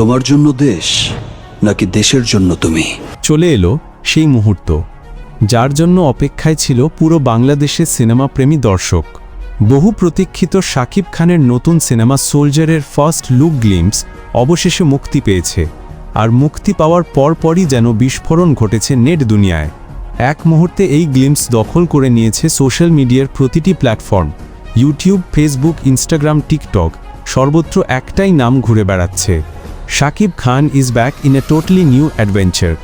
তোমার জন্য দেশ নাকি দেশের জন্য তুমি? চলে এলো সেই মুহূর্ত, যার জন্য অপেক্ষায় ছিল পুরো বাংলাদেশের সিনেমাপ্রেমী দর্শক। বহু প্রতীক্ষিত শাকিব খানের নতুন সিনেমা সোলজারের ফার্স্ট লুক গ্লিমস অবশেষে মুক্তি পেয়েছে, আর মুক্তি পাওয়ার পরপরই যেন বিস্ফোরণ ঘটেছে নেট দুনিয়ায়। এক মুহূর্তে এই গ্লিমস দখল করে নিয়েছে সোশ্যাল মিডিয়ার প্রতিটি platform, YouTube, Facebook, Instagram, TikTok, সর্বত্র একটাই নাম ঘুরে বেড়াচ্ছে। Shakib Khan is back in a totally new adventure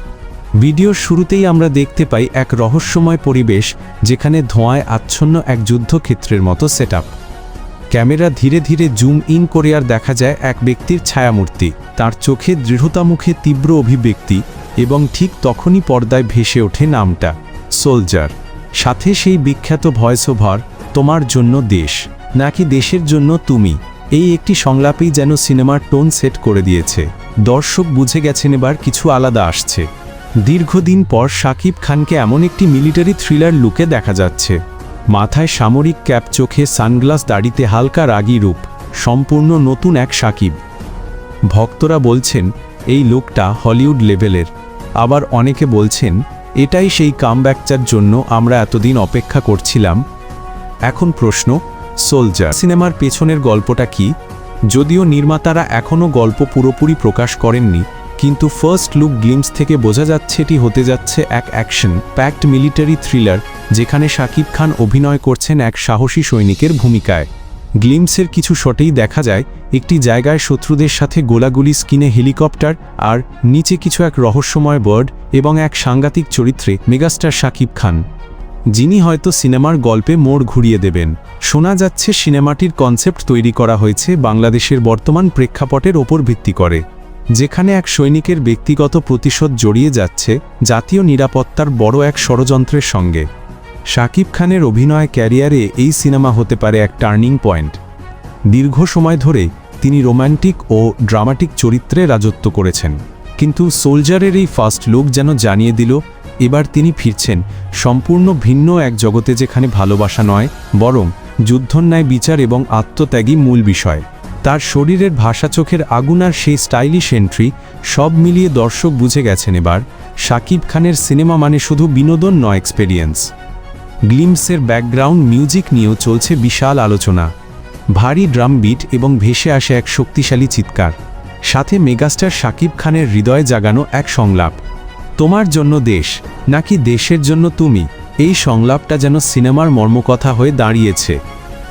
ভিডিওর শুরুতেই আমরা দেখতে পাই এক রহস্যময় পরিবেশ যেখানে ধোঁয়ায় আচ্ছন্ন এক যুদ্ধক্ষেত্রের মতো সেট ক্যামেরা ধীরে ধীরে জুম ইন করে আর দেখা যায় এক ব্যক্তির ছায়ামূর্তি, তার চোখে দৃঢ়তামুখে তীব্র অভিব্যক্তি এবং ঠিক তখনই পর্দায় ভেসে ওঠে নামটা সোলজার সাথে সেই বিখ্যাত ভয়েস ওভার তোমার জন্য দেশ নাকি দেশের জন্য তুমি? এই একটি সংলাপেই যেন সিনেমার টোন সেট করে দিয়েছে। দর্শক বুঝে গেছেন এবার কিছু আলাদা আসছে। দীর্ঘদিন পর শাকিব খানকে এমন একটি মিলিটারি থ্রিলার লুকে দেখা যাচ্ছে। মাথায় সামরিক ক্যাপ, চোখে সানগ্লাস, দাড়িতে হালকা রাগী রূপ, সম্পূর্ণ নতুন এক সাকিব। ভক্তরা বলছেন, এই লোকটা হলিউড লেভেলের। আবার অনেকে বলছেন, এটাই সেই কামব্যাকচার জন্য আমরা এতদিন অপেক্ষা করছিলাম? এখন প্রশ্ন সোলজার, সিনেমার পেছনের গল্পটা কি? যদিও নির্মাতারা এখনও গল্প পুরোপুরি প্রকাশ করেননি, কিন্তু ফার্স্ট লুক গ্লিমস থেকে বোঝা যাচ্ছে এটি হতে যাচ্ছে এক অ্যাকশন, প্যাকড মিলিটারি থ্রিলার, যেখানে শাকিব খান অভিনয় করছেন এক সাহসী সৈনিকের ভূমিকায়। গ্লিমসের কিছু শটেই দেখা যায়, একটি জায়গায় শত্রুদের সাথে গোলাগুলি স্কিনে হেলিকপ্টার আর নিচে কিছু এক রহস্যময় বার্ড এবং এক সাংঘাতিক চরিত্রে মেগাস্টার শাকিব খান। যিনি হয়তো সিনেমার গল্পে মোড় ঘুরিয়ে দেবেন। শোনা যাচ্ছে সিনেমাটির কনসেপ্ট তৈরি করা হয়েছে বাংলাদেশের বর্তমান প্রেক্ষাপটের ওপর ভিত্তি করে, যেখানে এক সৈনিকের ব্যক্তিগত প্রতিশোধ জড়িয়ে যাচ্ছে জাতীয় নিরাপত্তার বড় এক ষড়যন্ত্রের সঙ্গে। শাকিব খানের অভিনয় ক্যারিয়ারে এই সিনেমা হতে পারে এক টার্নিং পয়েন্ট। দীর্ঘ সময় ধরে তিনি রোম্যান্টিক ও ড্রামাটিক চরিত্রে রাজত্ব করেছেন, কিন্তু সোলজারের এই ফার্স্ট লুক যেন জানিয়ে দিল এবার তিনি ফিরছেন। সম্পূর্ণ ভিন্ন এক জগতে যেখানে ভালোবাসা নয়, বরং যুদ্ধন্যায় বিচার এবং আত্মত্যাগী মূল বিষয়। তার শরীরের ভাষা চোখের আগুন আর সেই স্টাইলিশ এন্ট্রি সব মিলিয়ে দর্শক বুঝে গেছেন এবার শাকিব খানের সিনেমা মানে শুধু বিনোদন নয় এক্সপেরিয়েন্স গ্লিমসের ব্যাকগ্রাউন্ড মিউজিক নিয়েও চলছে বিশাল আলোচনা। ভারী ড্রাম বিট এবং ভেসে আসে এক শক্তিশালী চিৎকার। সাথে মেগাস্টার শাকিব খানের হৃদয়ে জাগানো এক সংলাপ। তোমার জন্য দেশ, নাকি দেশের জন্য তুমি? এই সংলাপটা যেন সিনেমার মর্মকথা হয়ে দাঁড়িয়েছে।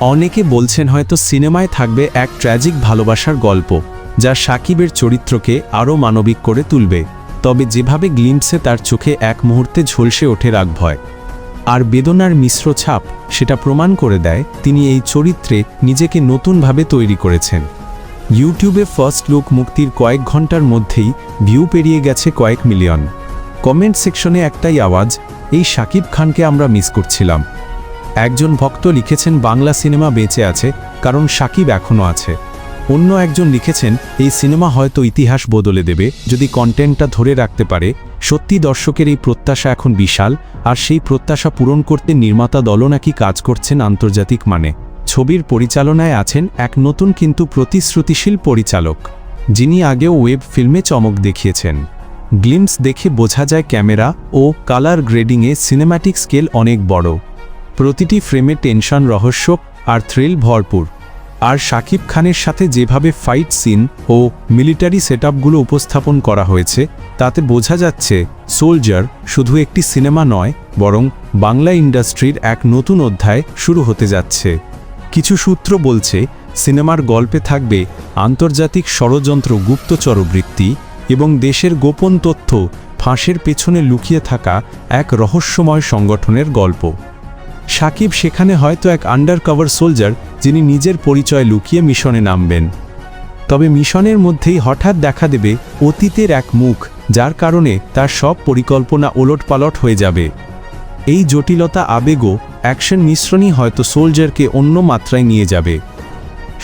অনেকে বলছেন হয়তো সিনেমায় থাকবে এক ট্র্যাজিক ভালোবাসার গল্প, যা সাকিবের চরিত্রকে আরও মানবিক করে তুলবে, তবে যেভাবে গ্লিমসে তার চোখে এক মুহূর্তে ঝলসে ওঠে রাগভয়। আর বেদনার মিশ্র ছাপ সেটা প্রমাণ করে দেয় তিনি এই চরিত্রে নিজেকে নতুনভাবে তৈরি করেছেন। ইউটিউবে ফার্স্ট লুক মুক্তির কয়েক ঘণ্টার মধ্যেই ভিউ পেরিয়ে গেছে কয়েক মিলিয়ন। কমেন্ট সেকশনে একটাই আওয়াজ, এই শাকিব খানকে আমরা মিস করছিলাম। একজন ভক্ত লিখেছেন, বাংলা সিনেমা বেঁচে আছে, কারণ সাকিব এখনও আছে। অন্য একজন লিখেছেন, এই সিনেমা হয়তো ইতিহাস বদলে দেবে, যদি কন্টেন্টটা ধরে রাখতে পারে। সত্যি দর্শকের এই প্রত্যাশা এখন বিশাল, আর সেই প্রত্যাশা পূরণ করতে নির্মাতা দলও নাকি কাজ করছেন আন্তর্জাতিক মানে। ছবির পরিচালনায় আছেন এক নতুন কিন্তু প্রতিশ্রুতিশীল পরিচালক, যিনি আগেও ওয়েব ফিল্মে চমক দেখিয়েছেন। গ্লিমস দেখে বোঝা যায় ক্যামেরা ও কালার গ্রেডিংয়ে সিনেম্যাটিক স্কেল অনেক বড়। প্রতিটি ফ্রেমে টেনশন, রহস্য আর থ্রিল ভরপুর। আর শাকিব খানের সাথে যেভাবে ফাইট সিন ও মিলিটারি সেটআপগুলো উপস্থাপন করা হয়েছে, তাতে বোঝা যাচ্ছে সোলজার শুধু একটি সিনেমা নয়, বরং বাংলা ইন্ডাস্ট্রির এক নতুন অধ্যায় শুরু হতে যাচ্ছে। কিছু সূত্র বলছে, সিনেমার গল্পে থাকবে আন্তর্জাতিক ষড়যন্ত্র গুপ্তচরবৃত্তি এবং দেশের গোপন তথ্য ফাঁসের পেছনে লুকিয়ে থাকা এক রহস্যময় সংগঠনের গল্প। সাকিব সেখানে হয়তো এক আন্ডারকভার সোলজার যিনি নিজের পরিচয় লুকিয়ে মিশনে নামবেন। তবে মিশনের মধ্যেই হঠাৎ দেখা দেবে অতীতের এক মুখ, যার কারণে তার সব পরিকল্পনা ওলটপালট হয়ে যাবে। এই জটিলতা আবেগও অ্যাকশন মিশ্রণই হয়তো সোলজারকে অন্য মাত্রায় নিয়ে যাবে।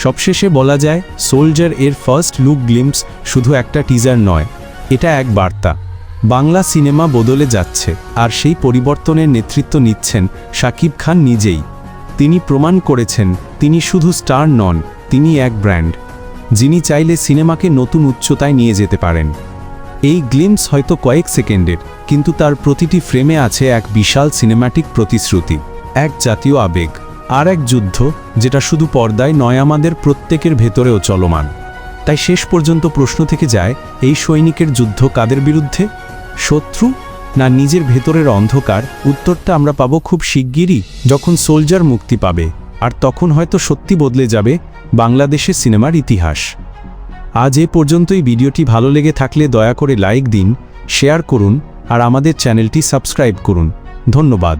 সবশেষে বলা যায়, সোলজার এর ফার্স্ট লুক গ্লিমস শুধু একটা টিজার নয়, এটা এক বার্তা। বাংলা সিনেমা বদলে যাচ্ছে, আর সেই পরিবর্তনের নেতৃত্ব নিচ্ছেন শাকিব খান নিজেই। তিনি প্রমাণ করেছেন, তিনি শুধু স্টার নন, তিনি এক ব্র্যান্ড যিনি চাইলে সিনেমাকে নতুন উচ্চতায় নিয়ে যেতে পারেন। এই গ্লিমস হয়তো কয়েক সেকেন্ডের, কিন্তু তার প্রতিটি ফ্রেমে আছে এক বিশাল সিনেম্যাটিক প্রতিশ্রুতি, এক জাতীয় আবেগ। আর এক যুদ্ধ যেটা শুধু পর্দায় নয় আমাদের প্রত্যেকের ভেতরেও চলমান। তাই শেষ পর্যন্ত প্রশ্ন থেকে যায়, এই সৈনিকের যুদ্ধ কাদের বিরুদ্ধে? শত্রু না নিজের ভেতরের অন্ধকার? উত্তরটা আমরা পাবো খুব শিগগিরই যখন সোলজার মুক্তি পাবে, আর তখন হয়তো সত্যি বদলে যাবে বাংলাদেশের সিনেমার ইতিহাস। আজ এ পর্যন্তই। ভিডিওটি ভালো লেগে থাকলে দয়া করে লাইক দিন, শেয়ার করুন, আর আমাদের চ্যানেলটি সাবস্ক্রাইব করুন। ধন্যবাদ।